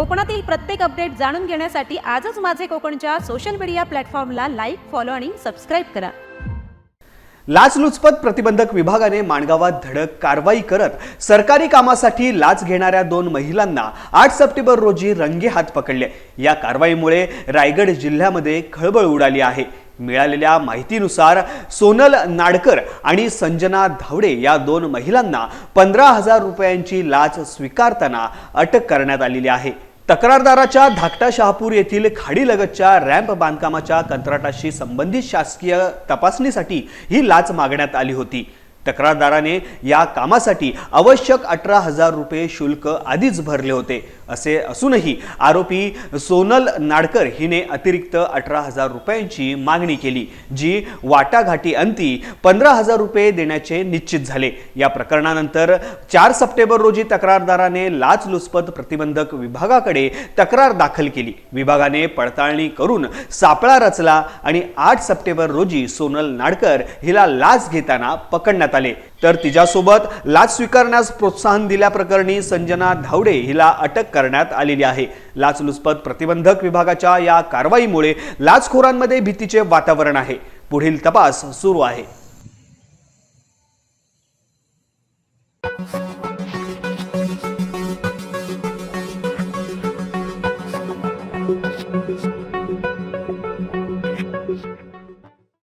कोकणातील प्रत्येक अपडेट जाणून घेण्यासाठी आजच माझे कोकणच्या सोशल मीडिया प्लॅटफॉर्मला लाईक फॉलो आणि सबस्क्राईब करा. लाचलुचपत प्रतिबंधक विभागाने माणगावात धडक कारवाई करत सरकारी कामासाठी लाच घेणाऱ्या दोन महिलांना आठ सप्टेंबर रोजी रंगे हात पकडले. या कारवाईमुळे रायगड जिल्ह्यामध्ये खळबळ उडाली आहे. मिळालेल्या माहितीनुसार सोनल नाडकर आणि संजना धावडे या दोन महिलांना पंधरा हजार रुपयांची लाच स्वीकारताना अटक करण्यात आलेली आहे. तक्रारदाराच्या धाकटा शहापूर येथील खाडीलगतच्या रॅम्प बांधकामाच्या कंत्राटाशी संबंधित शासकीय तपासणीसाठी ही लाच मागण्यात आली होती. तक्रारदाराने या कामासाठी आवश्यक अठरा हजार रुपये शुल्क आधीच भरले होते. असे असूनही आरोपी सोनल नाडकर हिने अतिरिक्त अठरा हजार रुपयांची मागणी केली जी वाटाघाटी अंती पंधरा हजार रुपये देण्याचे निश्चित झाले. या प्रकरणानंतर चार सप्टेंबर रोजी तक्रारदाराने लाचलुचपत प्रतिबंधक विभागाकडे तक्रार दाखल केली. विभागाने पडताळणी करून सापळा रचला आणि आठ सप्टेंबर रोजी सोनल नाडकर हिला लाच घेताना पकडण्यात आले. तर तिच्यासोबत लाच स्वीकारण्यास प्रोत्साहन दिल्याप्रकरणी संजना धावडे हिला अटक करण्यात आलेली आहे. लाचलुचपत प्रतिबंधक विभागाच्या या कारवाईमुळे लाचखोरांमध्ये भीतीचे वातावरण आहे. पुढील तपास सुरू आहे.